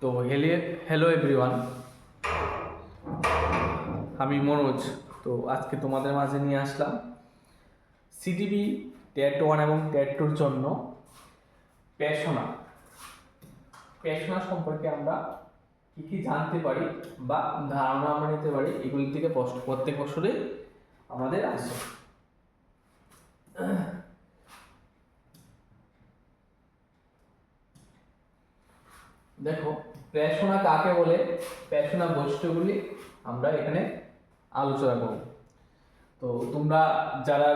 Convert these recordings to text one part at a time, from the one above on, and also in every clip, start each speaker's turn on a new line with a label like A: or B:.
A: তো হেলে hello everyone আমি মনোজ, তো আজকে তোমাদের মাঝে নিয়ে আসলাম সিটিবি টেট ওয়ান এবং টেট টুর জন্য প্যাশনা প্যাশনা সম্পর্কে আমরা কী কী জানতে পারি বা ধারণা আমরা নিতে পারি এগুলি থেকে প্রত্যেক বছরেই আমাদের আসে। দেখো প্যাশনা কাকে বলে? প্যাশনা বৈশিষ্ট্যগুলি আমরা এখানে আলোচনা করব। তো তোমরা যারা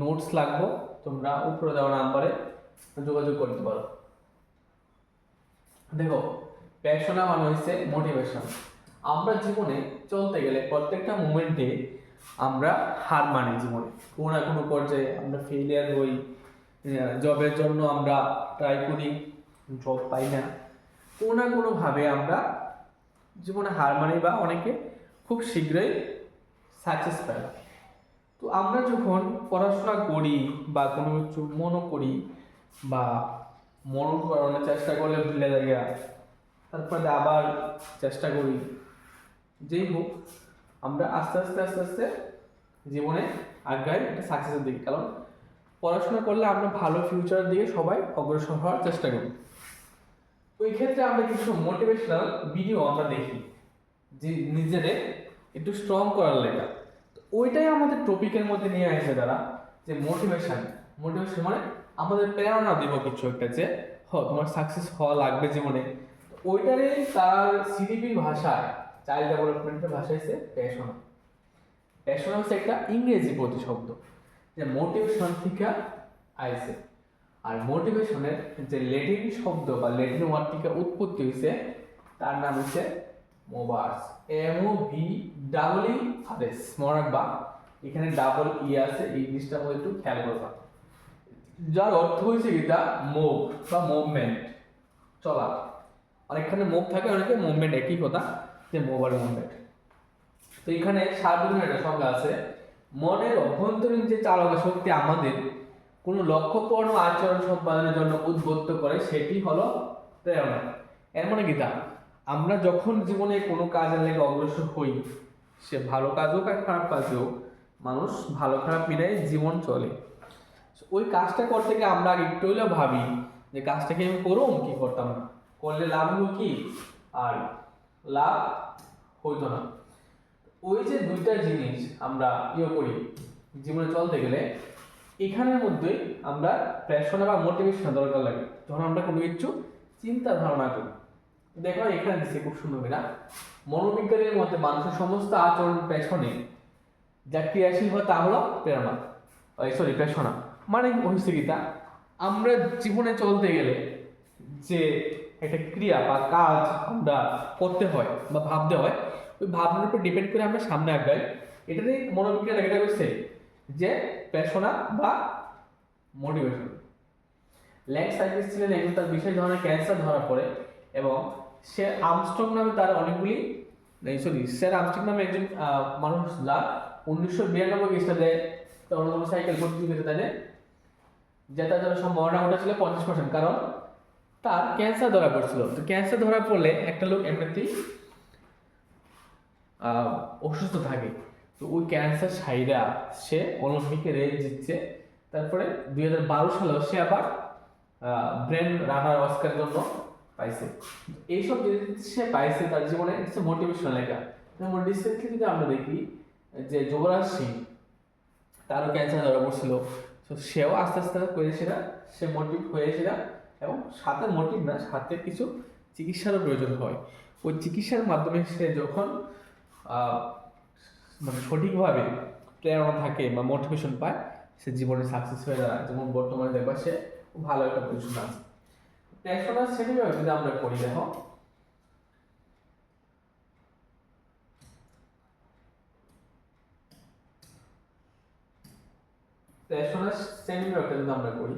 A: নোটস লাগবো, তোমরা উপরে দেওয়া নাম্বারে যোগাযোগ করতে পারো। দেখো প্যাশনা মানে হচ্ছে মোটিভেশন আমরা জীবনে চলতে গেলে প্রত্যেকটা মুমেন্টে আমরা হার মানি জীবনে। কোনো না কোনো পর্যায়ে আমরা ফেলিয়ার হই জবের জন্য আমরা ট্রাই করি জব পাই না। কোনো না কোনোভাবে আমরা জীবনে হার মানি বা অনেকে খুব শীঘ্রই সাকসেস পাই তো আমরা যখন পড়াশোনা করি বা কোনো কিছু মনে করি বা মন করানোর চেষ্টা করলে ভুলে জায়গা তারপরে আবার চেষ্টা করি, যেই হোক, আমরা আস্তে আস্তে আস্তে আস্তে জীবনে আগাই একটা সাকসেসের দিকে। কারণ পড়াশোনা করলে আমরা ভালো ফিউচারের দিকে সবাই অগ্রসর হওয়ার চেষ্টা করি। ওই ক্ষেত্রে আমরা কিছু মোটিভেশনাল ভিডিও আমরা দেখি, যে নিজেদের একটু স্ট্রং করার লেখা। ওইটাই আমাদের টপিকের মধ্যে নিয়ে আসে তারা, যে মোটিভেশন মোটিভেশন মানে আমাদের প্রেরণা দিব কিছু একটা, যে হ, তোমার সাকসেস হওয়া লাগবে জীবনে। তো ওইটারই তার সিডিপির ভাষায় চাইল্ড ডেভেলপমেন্টের ভাষা হচ্ছে প্যাশন প্যাশন হচ্ছে একটা ইংরেজি প্রতিশব্দ, যে মোটিভেশন থেকে আইসে আর মোটিভেশনের যে লেটিন শব্দ বা লেটিন ওয়ার্ড থেকে উৎপত্তি হয়েছে তার নাম হচ্ছে মোবার্স M O V double E S মনে রাখবা। এখানে ডাবল ই আছে, এই জিনিসটা মধ্যে একটু খেয়াল করবা যার অর্থ হয়েছে এটা মুভ বা মুভমেন্ট চলা। অনেকখানে মুভ থাকে, অনেকে মুভমেন্ট একই কথা, যে আর মুভমেন্ট তো এখানে সার্বজনীন একটা সংজ্ঞা আছে। মনের অভ্যন্তরীণ যে চালকা শক্তি আমাদের কোনো লক্ষ্যপূর্ণ আচরণ সম্পাদনের জন্য উদ্বুদ্ধ করে, সেটি হলো প্রেরণা। এর মানে কি তা? আমরা যখন জীবনে কোনো কাজের লেগে অগ্রসর হই, সে ভালো কাজ হোক আর খারাপ কাজ হোক, মানুষ ভালো খারাপ মিলাই জীবন চলে। ওই কাজটা করতে গিয়ে আমরা একটু হলেও ভাবি যে কাজটাকে আমি করুম, কি করতাম করলে লাভ হলো কি? আর লাভ হইতো না। ওই যে দুইটা জিনিস আমরা ইয়ে করি জীবনে চলতে গেলে এখানের মধ্যেই আমরা প্রেরণা বা মোটিভেশন দরকার লাগে। যখন আমরা কোনো কিছু চিন্তা ধারণা করি, দেখো এখানে দিচ্ছে খুব সুন্দর না মনোবিজ্ঞানের মধ্যে মানুষের সমস্ত আচরণ পেছনে যা ক্রিয়াশীল হয় তা হলো প্রেরণা। সরি প্রেষণা মানে হচ্ছে আমরা জীবনে চলতে গেলে যে একটা ক্রিয়া বা কাজ আমরা করতে হয় বা ভাবতে হয়, ওই ভাবনার উপর ডিপেন্ড করে আমরা সামনে আগাই। এটাতেই মনোবিজ্ঞান এটা করছে যে প্রেষণা বা মোটিভেশন। ল্যাং সাইন্টিস্ট ছিলেন একজন তার বিশেষ ধরনের ক্যান্সার ধরা পড়ে এবং সে আমস্ট্রং নামে তার অনেকগুলি সরি স্যার আমস্ট্রং নামে একজন মানুষ যা উনিশশো বিরানব্বই খ্রিস্টাব্দে অন্যতম সাইকেল প্রতিযোগিতা তাদের জেতার সম্ভাবনা ঘটেছিল পঞ্চাশ পার্সেন্ট কারণ তার ক্যান্সার ধরা পড়ছিল। তো ক্যান্সার ধরা পড়লে একটা লোক এমনিতেই অসুস্থ থাকে। তো ওই ক্যান্সার সাইরা সে অলিম্পিকে রেঞ্জ জিতছে তারপরে দুই হাজার বারো সালেও সে আবার ব্রেন রানার অস্কারের জন্য পাইছে। এইসব জিনিস সে পাইছে তার জীবনে হচ্ছে মোটিভেশন লেখা। যেমন রিসেন্টলি যদি আমরা দেখি যে যুবরাজ সিং, তারও ক্যান্সার ধরা পড়ছিল। তো সেও আস্তে আস্তে করেছিল সে মোটিভ হয়েছিল এবং সাথে মোটিভ না সাথে কিছু চিকিৎসারও প্রয়োজন হয়। ওই চিকিৎসার মাধ্যমে সে যখন মানে সঠিকভাবে প্রেরণা থাকে বা মোটিভেশন পায়, সে জীবনে সাকসেস হয়ে দাঁড়ায় যেমন বর্তমানে দেখবা সে ভালো একটা পজিশন আছে। প্রেরণার শ্রেণীভাবে যদি আমরা করি দেখো। প্রেরণার শ্রেণীভাবে যদি আমরা করি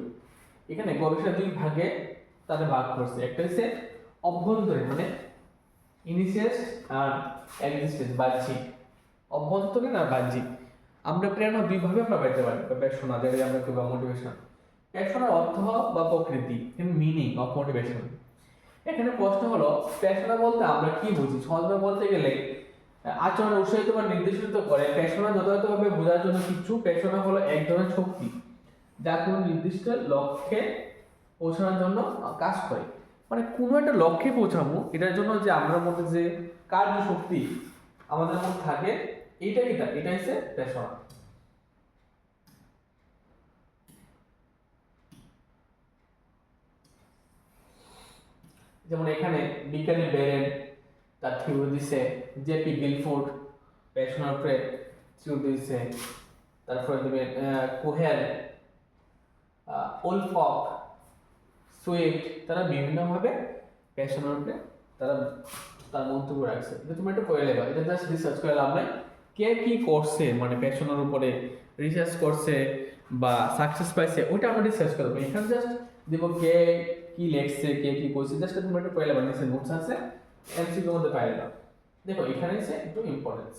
A: এখানে গবেষণা দুই ভাগে তাদের ভাগ করছে। একটা হচ্ছে অভ্যন্তরীণ মানে ইনিশিয়াস আর এক্সিস্টেন্স বাহ্যিক অভ্যন্তরীণ আর বাহ্যিক। আমরা প্রেরণা দুইভাবে আমরা পাইতে পারি? বা যেটা আমরা করি মোটিভেশন প্যাশনের অর্থ বা প্রকৃতি মিনিং অফ মোটিভেশন এখানে প্রশ্ন হলো প্যাশনা বলতে আমরা কি বুঝি? সহজভাবে বলতে গেলে, আচরণ উৎসাহিত বা নির্দেশিত করে। প্যাশনা যথাযথভাবে বোঝার জন্য কিছু প্যাশনা হলো এক ধরনের শক্তি, যা কোনো নির্দিষ্ট লক্ষ্যে পৌঁছানোর জন্য কাজ করে। মানে কোনো একটা লক্ষ্যে পৌঁছাবো, এটার জন্য যে আমরা মধ্যে যে কার্য শক্তি আমাদের মধ্যে থাকে এইটাই এটা এটা হচ্ছে প্যাশনা যেমন এখানে বিজ্ঞানী বেরেন, তার থিওরি দিছে জেপি গিলফোর্ড প্যাশনার উপরে থিওরি দিছে। তারপরে দেবে কোহেল ওলফক সুইফট, তারা বিভিন্নভাবে প্যাশনের উপরে তারা, তার মন্তব্য রাখছে। এটা তুমি একটা পড়ে লেখা, এটা জাস্ট রিসার্চ করে লাভ নাই। কে কি করছে মানে প্যাশনের উপরে রিসার্চ করছে বা সাকসেস পাইছে, ওইটা আমরা রিসার্চ করব। এখানে জাস্ট দেব কে কি লেখছে, কে কি করছে জাস্ট তুমি একটা লেখা নিচে নোটস আছে এমসিকিউর মধ্যে পাই না দেখো, এখানে এসে একটু ইম্পর্টেন্স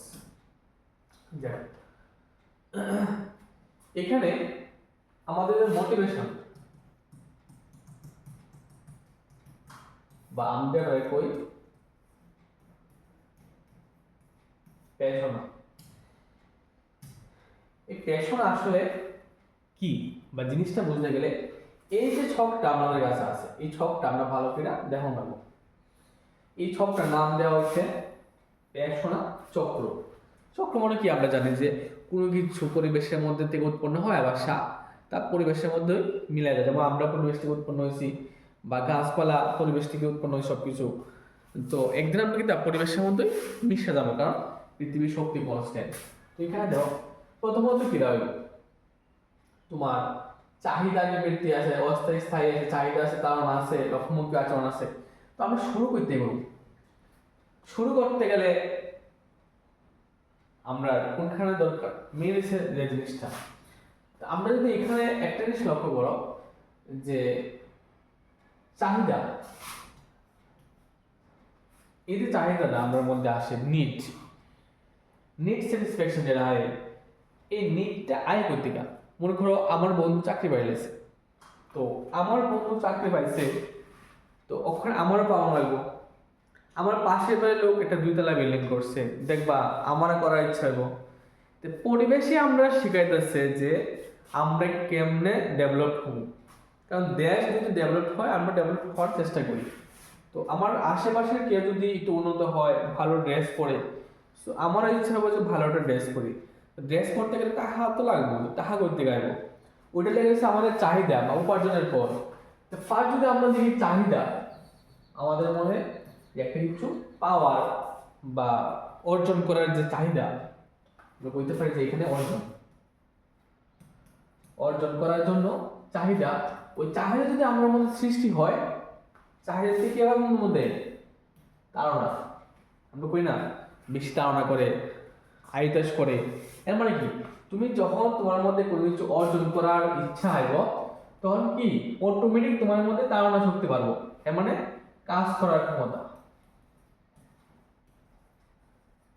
A: যাই এখানে আমাদের মোটিভেশন বা আমাদের কই? প্যাশনা এই প্যাশন আসলে কি? বা জিনিসটা বুঝতে গেলে এই যে ছকটা আমাদের কাছে আছে, এই ছকটা আমরা ভালো করে দেখো নেব এই ছকটার নাম দেওয়া হচ্ছে প্যাশনা চক্র। চক্র মানে কি? আমরা জানি যে কোনো কিছু পরিবেশের মধ্যে থেকে উৎপন্ন হয় আবার সাপ তার পরিবেশের মধ্যে মিলে যায়। যেমন আমরা পরিবেশ থেকে উৎপন্ন হয়েছি বা গাছপালা পরিবেশ থেকে উৎপন্ন হয় সব কিছু তো একদিন আমরা কিন্তু পরিবেশের মধ্যে মিশে যাব, কারণ পৃথিবীর শক্তি কনস্ট্যান্ট তো এখানে দেখো প্রথমত কি দাও তোমার চাহিদা যে নিবৃত্তি আছে, অস্থায়ী স্থায়ী আছে চাহিদা আছে কারণ আছে লক্ষ্যমুখী আচরণ আছে তো আমরা শুরু করতে পারি শুরু করতে গেলে আমরা কোনখানে দরকার? মেন যে জিনিসটা। আমরা যদি এখানে একটা জিনিস লক্ষ্য করো, যে চাহিদা। এই যে চাহিদাটা আমার মধ্যে আসে নিট নিট স্যাটিসফ্যাকশন যেটা হয় এই নিটটা আয় করতে গা মনে করো আমার বন্ধু চাকরি পাইলেছে তো আমার বন্ধু চাকরি পাইছে, তো ওখানে আমারও পাওয়া লাগবো আমার পাশের বাড়ির লোক একটা দুইতলা বিল্ডিং করছে। দেখবা, আমারও করার ইচ্ছা হইব। তো পরিবেশে আমরা শিখাইতেছে যে আমরা কেমনে ডেভেলপ হব। কারণ দেশ যদি ডেভেলপ হয়, আমরা ডেভেলপ হওয়ার চেষ্টা করি। তো আমার আশেপাশের কেউ যদি একটু উন্নত হয়, ভালো ড্রেস পরে, তো আমারও ইচ্ছা হবে যে ভালো একটা ড্রেস করি ড্রেস করতে গেলে টাকা তো লাগবে টাকা করতে গাইবো ওইটা লেগেছে আমাদের চাহিদা বা উপার্জনের পর ফার্স্ট যদি আমরা দেখি চাহিদা, আমাদের মনে একটা কিছু পাওয়ার বা অর্জন করার যে চাহিদা বলতে পারি যে এখানে অর্জন। অর্জন করার জন্য চাহিদা, ওই চাহিদা যদি আমার মধ্যে সৃষ্টি হয়, চাহিদা থেকে আমার মধ্যে? তাড়না। আমরা কই না, বেশি তাড়না করে আইতাস করে। এর মানে কি? তুমি যখন তোমার মধ্যে কোনো কিছু অর্জন করার ইচ্ছা আইব তখন কি? অটোমেটিক তোমার মধ্যে তাড়না শক্তি পারব এর মানে কাজ করার ক্ষমতা।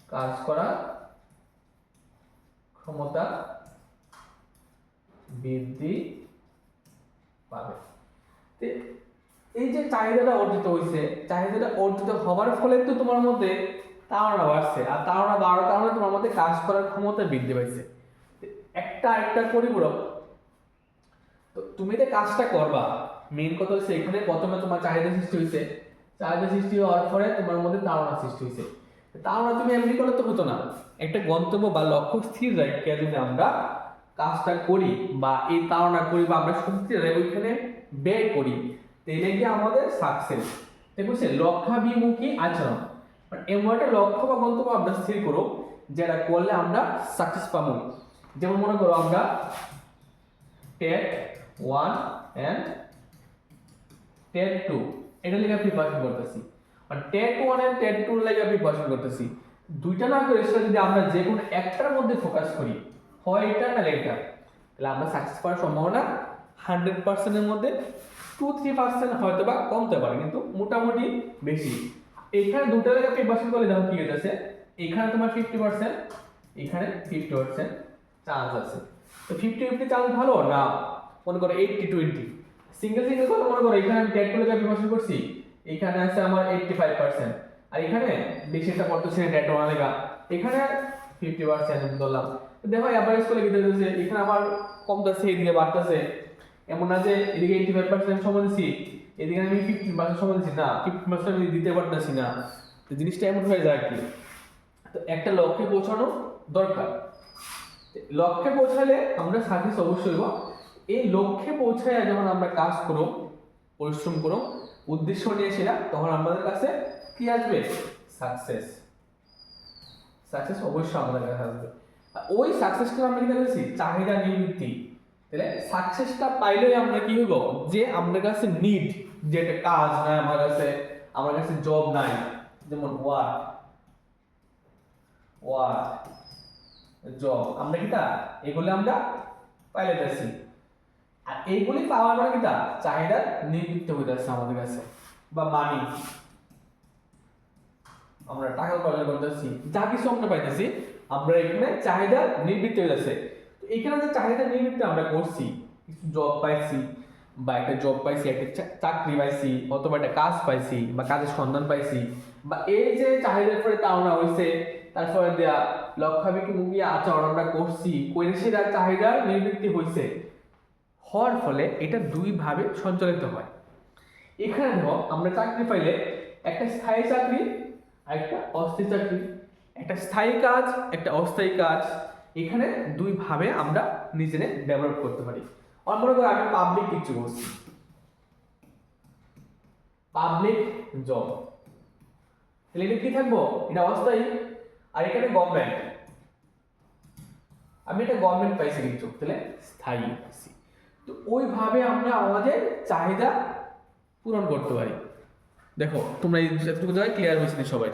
A: কাজ করার ক্ষমতা বৃদ্ধি পাবে। এই যে চাহিদাটা অর্জিত হয়েছে চাহিদাটা অর্জিত হওয়ার ফলে তো তোমার মধ্যে তাড়না বাড়ছে। আর তাড়না বাড়ার কারণে তোমার মধ্যে কাজ করার ক্ষমতা বৃদ্ধি পাইছে। একটা একটা পরিপূরক। তো তুমি যে কাজটা করবা মেইন কথা হচ্ছে এখানে প্রথমে তোমার চাহিদা সৃষ্টি হয়েছে চাহিদা সৃষ্টি হওয়ার পরে তোমার মধ্যে তাড়না সৃষ্টি হয়েছে তাড়না তুমি এমনি করলে তো হতো না। একটা গন্তব্য বা লক্ষ্য স্থির রাখে যদি আমরা কাজটা করি বা এই তাড়না করি বা আমরা শক্তি ওইখানে ব্যয় করি তাহলে কি আমাদের সাকসেস ঠিক আছে লক্ষ্যাভিমুখী আচরণ। মানে এমন একটা লক্ষ্য বা গন্তব্য আমরা স্থির করো যেটা করলে আমরা সাকসেস পাবো। যেমন মনে করো আমরা TET one and TET two এটা লেগে প্রিপারেশন করতেছি। আর TET one and TET two লেগে প্রিপারেশন করতেছি। দুইটা না করে সেটা যদি আমরা যে কোনো একটার মধ্যে ফোকাস করি, হয় এটা না এটা, তাহলে আমরা সাকসেস পাওয়ার সম্ভাবনা হান্ড্রেড পার্সেন্টের মধ্যে টু থ্রি পার্সেন্ট হয়তো বা কমতে পারে, কিন্তু মোটামুটি বেশি। এখানে দুটো লেগে প্রিপারেশন করলে দেখো কি হইতেছে এখানে তোমার ফিফটি পার্সেন্ট এখানে ফিফটি পার্সেন্ট চান্স আছে। তো ফিফটি ফিফটি চান্স ভালো? না। মনে করো এইটটি টোয়েন্টি সিঙ্গেল সিঙ্গেল করে মনে করো এখানে আমি ট্যাটগুলো প্রিপারেশন করছি। এখানে আছে আমার এইটটি ফাইভ পার্সেন্ট আর এখানে বেশিটা পড়তেছে ট্যাট লেখা এখানে ফিফটি পার্সেন্ট ধরলাম। দেখো অ্যাভারেজ করে কি দিতেছে এখানে আবার কমতেছে, এদিকে বাড়তেছে। এমন না যে এদিকে এইটটি ফাইভ পার্সেন্ট দিচ্ছি এদিকে আমি ফিফটিন পার্সেন্ট সময় দিচ্ছি না ফিফটি পার্সেন্ট আমি দিতে পারতেছি না। তো জিনিসটা এমন হয়ে যায় কি? তো একটা লক্ষ্যে পৌঁছানো দরকার। লক্ষ্যে পৌঁছালে আমরা সাকসেস অবশ্যই হব। এই লক্ষ্যে পৌঁছায় যখন আমরা কাজ করো, পরিশ্রম করো, উদ্দেশ্য নিয়ে সেরা তখন আমাদের কাছে কি আসবে? সাকসেস সাকসেস অবশ্যই আমাদের কাছে আসবে। ওই সাকসেসটা আমরা কি বলছি চাহিদা নিবৃত্তি। তাহলে সাকসেসটা পাইলেই আমরা কি হইব? যে আমাদের কাছে নিড যে একটা কাজ নাই আমার কাছে আমার কাছে জব নাই, যেমন ওয়ার্ক ওয়ার্ক জব আমরা কি তা? এগুলো আমরা পাইলে যাচ্ছি। আর এইগুলি পাওয়া পরে কি তা? চাহিদা নিবৃত্ত হয়ে যাচ্ছে আমাদের কাছে, বা মানি আমরা টাকা উপার্জন করতেছি, যা কিছু আমরা পাইতেছি, আমরা এখানে চাহিদা নিবৃত্ত হয়ে যাচ্ছে এখানে যে চাহিদা নিবৃত্ত আমরা করছি, কিছু জব পাইছি বা একটা জব পাইছি, একটা চাকরি পাইছি অথবা একটা কাজ পাইছি বা কাজের সন্ধান পাইছি বা এই যে চাহিদার পরে তাড়না হয়েছে তারপরে দেয়া লক্ষাধিক মুখী আচরণ আমরা করছি করে চাহিদার নিবৃত্তি হয়েছে হওয়ার ফলে এটা দুইভাবে সঞ্চালিত হয়। এখানে দেখো, আমরা চাকরি পাইলে একটা স্থায়ী চাকরি আর একটা অস্থায়ী চাকরি। একটা স্থায়ী কাজ, একটা অস্থায়ী কাজ। এখানে দুইভাবে আমরা নিজেরে ডেভেলপ করতে পারি। মনে করো আমি পাবলিক কিছু করছি পাবলিক জব তাহলে এটা কি থাকব? এটা অস্থায়ী, আর এখানে গভর্নমেন্ট আমি এটা গভর্নমেন্ট পাইছি কিন্তু, তাহলে স্থায়ী পাইছি। তো ওইভাবে আমরা আমাদের চাহিদা পূরণ করতে পারি। দেখো, তোমরা এই জায়গায় ক্লিয়ার হয়েছে সবাই?